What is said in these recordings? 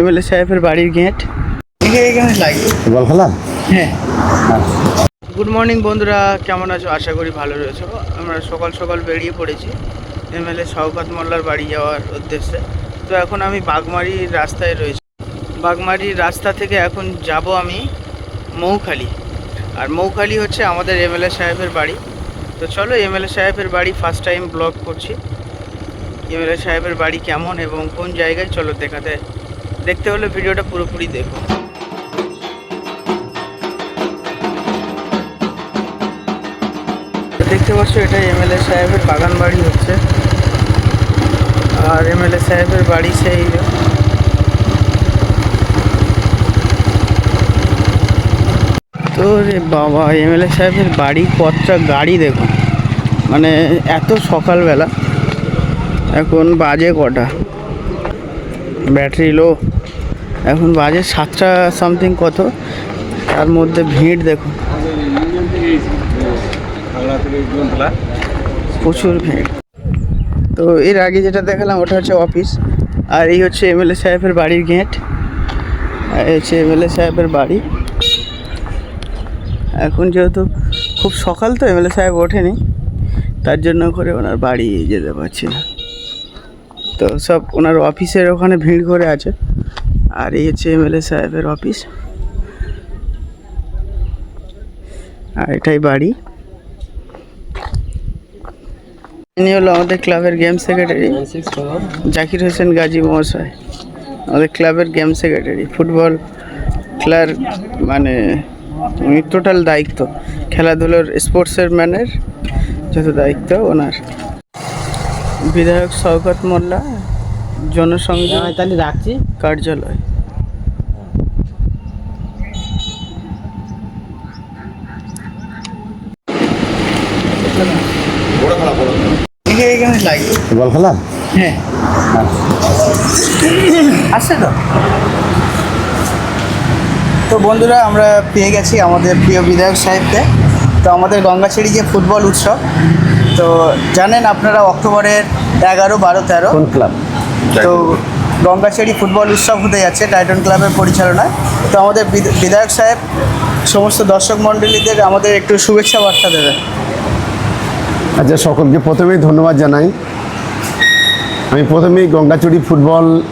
MLA সাহেবের বাড়ির gate এখানে লাগে। বল খেলা? হ্যাঁ। গুড মর্নিং বন্ধুরা কেমন আছো? আশা করি ভালো রয়েছো। আমরা সকাল সকাল বেরিয়ে পড়েছি এমএলএ শওকত মোল্লার বাড়ি যাওয়ার উদ্দেশ্যে। তো এখন আমি বাগমারির রাস্তায় রয়েছি। বাগমারির রাস্তা থেকে এখন যাব আমি মৌখালি। আর মৌখালি হচ্ছে আমাদের এমএলএ সাহেবের বাড়ি। তো চলো এমএলএ সাহেবের বাড়ি ফার্স্ট টাইম ব্লগ করছি। এমএলএ সাহেবের বাড়ি কেমন এবং কোন জায়গায়? চলো দেখাতে দেখতে হলে ভিডিওটা পুরোপুরি দেখো। দেখতে পাচ্ছ, এটা এমএলএ সাহেবের বাগান বাড়ি হচ্ছে। আর এমএলএ সাহেবের বাড়ি সেই তো রে বাবা এমএলএ সাহেবের বাড়ি কতটা গাড়ি দেখুন মানে এত সকালবেলা। এখন বাজে কটা? Battery low. এখন বাজে সাতটা সামথিং কত? তার মধ্যে ভিড় দেখুন প্রচুর ভিড়। তো এর আগে যেটা দেখালাম, ওটা হচ্ছে অফিস আর এই হচ্ছে এমএলএ সাহেবের বাড়ির গেট এই হচ্ছে এমএলএ সাহেবের বাড়ি। এখন যেহেতু খুব সকাল তো এমএলএ সাহেব ওঠেনি। তার জন্য করে ওনার বাড়ি যেতে পারছি না। তো সব ওনার অফিসের ওখানে ভিড় করে আছে। আর এই হচ্ছে এম এমএলএ সাহেবের অফিস। আর এটাই বাড়ি। ইনি হলো আমাদের ক্লাবের গেম সেক্রেটারি জাকির হোসেন গাজী মহাশয়। আমাদের ক্লাবের গেম সেক্রেটারি ফুটবল খেলার মানে উনি টোটাল দায়িত্ব। খেলাধুলোর স্পোর্টসের ম্যানের যত দায়িত্ব ওনার। বিধায়ক শওকত মোল্লা জনসংযোগ তাহলে রাখছি। কার্যালয়। বল খেলা হ্যাঁ। আসছে তো। তো বন্ধুরা আমরা পেয়ে গেছি আমাদের প্রিয় বিধায়ক সাহেবকে। তো আমাদের গঙ্গাছেড়ি যে ফুটবল উৎসব তো জানেন আপনারা অক্টোবরের এগারো বারো তেরো কোন ক্লাব? তো গঙ্গাছেড়ি ফুটবল উৎসব হতে যাচ্ছে টাইটন ক্লাবের পরিচালনায়। তো আমাদের বিধ- বিধায়ক সাহেব সমস্ত দর্শক মণ্ডলীদের আমাদের একটু শুভেচ্ছা বার্তা দেবেন। আচ্ছা সকলকে প্রথমেই ধন্যবাদ জানাই। আমি প্রথমেই গঙ্গাচুরি ফুটবল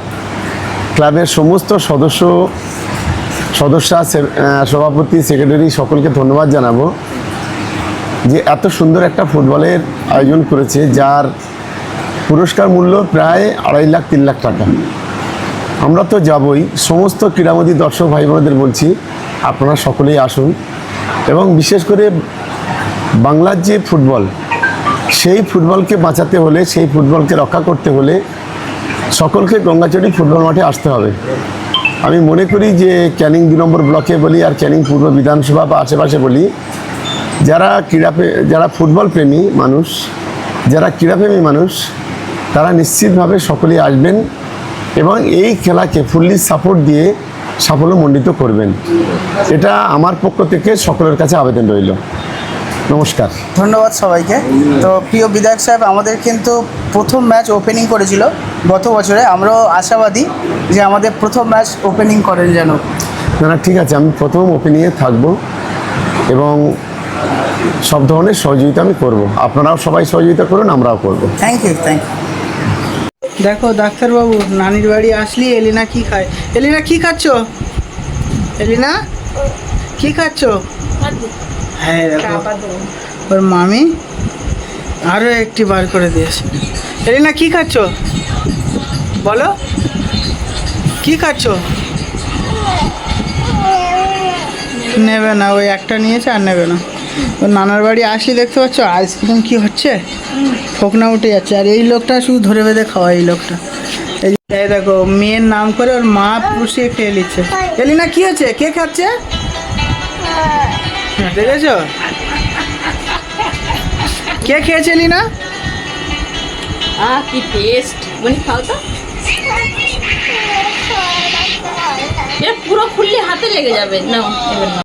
ক্লাবের সমস্ত সদস্য সদস্যা সভাপতি সেক্রেটারি সকলকে ধন্যবাদ জানাব যে এত সুন্দর একটা ফুটবলের আয়োজন করেছে যার পুরস্কার মূল্য প্রায় আড়াই লাখ, তিন লাখ টাকা। আমরা তো যাবই, সমস্ত ক্রীড়ামোদী দর্শক ভাই বোনদের বলছি, আপনারা সকলেই আসুন। এবং বিশেষ করে বাংলার যে ফুটবল, সেই ফুটবলকে বাঁচাতে হলে, সেই ফুটবলকে রক্ষা করতে হলে সকলকে গঙ্গাচড়ি ফুটবল মাঠে আসতে হবে। আমি মনে করি যে ক্যানিং দু নম্বর ব্লকে বলি আর ক্যানিং পূর্ব বিধানসভা বা আশেপাশে বলি, যারা ক্রীড়া যারা ফুটবল প্রেমী মানুষ, যারা ক্রীড়াপ্রেমী মানুষ তারা নিশ্চিতভাবে সকলেই আসবেন এবং এই খেলাকে ফুললি সাপোর্ট দিয়ে সাফল্যমণ্ডিত করবেন। এটা আমার পক্ষ থেকে সকলের কাছে আবেদন রইল। নমস্কার। ধন্যবাদ সবাইকে। তো প্রিয় বিধায়ক সাহেব আমাদের কিন্তু প্রথম ম্যাচ ওপেনিং করেছিল গত বছরে। আমরাও আশাবাদী যে আমাদের প্রথম ম্যাচ ওপেনিং করেন যেন। না না ঠিক আছে আমি প্রথম ওপেনিংয়ে থাকব এবং সব ধরনের সহযোগিতা আমি করব। আপনারাও সবাই সহযোগিতা করুন আমরাও করব। থ্যাংক ইউ থ্যাংক ইউ দেখো, ডাক্তারবাবু, নানির বাড়ি আসলি, এলিনা কি খায়? এলিনা, কি খাচ্ছ? এলিনা, কি খাচ্ছ? হ্যাঁ দেখো। ওর মামি আরও একটি বার করে দিয়েছে। এলিনা, কি খাচ্ছ? বলো। কি খাচ্ছ? নেবে না, ওই একটা নিয়েছে আর নেবে না। নানার বাড়ি আসলি দেখতে পাচ্ছ? আইসক্রিম কি হচ্ছে? ফোকনা উঠে যাচ্ছে। আর এই লোকটা শুধু ধরে বেঁধে খাওয়া এই লোকটা। এই দেখো, মেয়ের নাম করে ওর মা পুষিয়ে খেয়ে নিচ্ছে। এলিনা, কি হচ্ছে? কে খাচ্ছে? দেখেছ? কে খেয়েছে এলিনা? আহ পুরো খুললে হাতে লেগে যাবে। নাও, এবার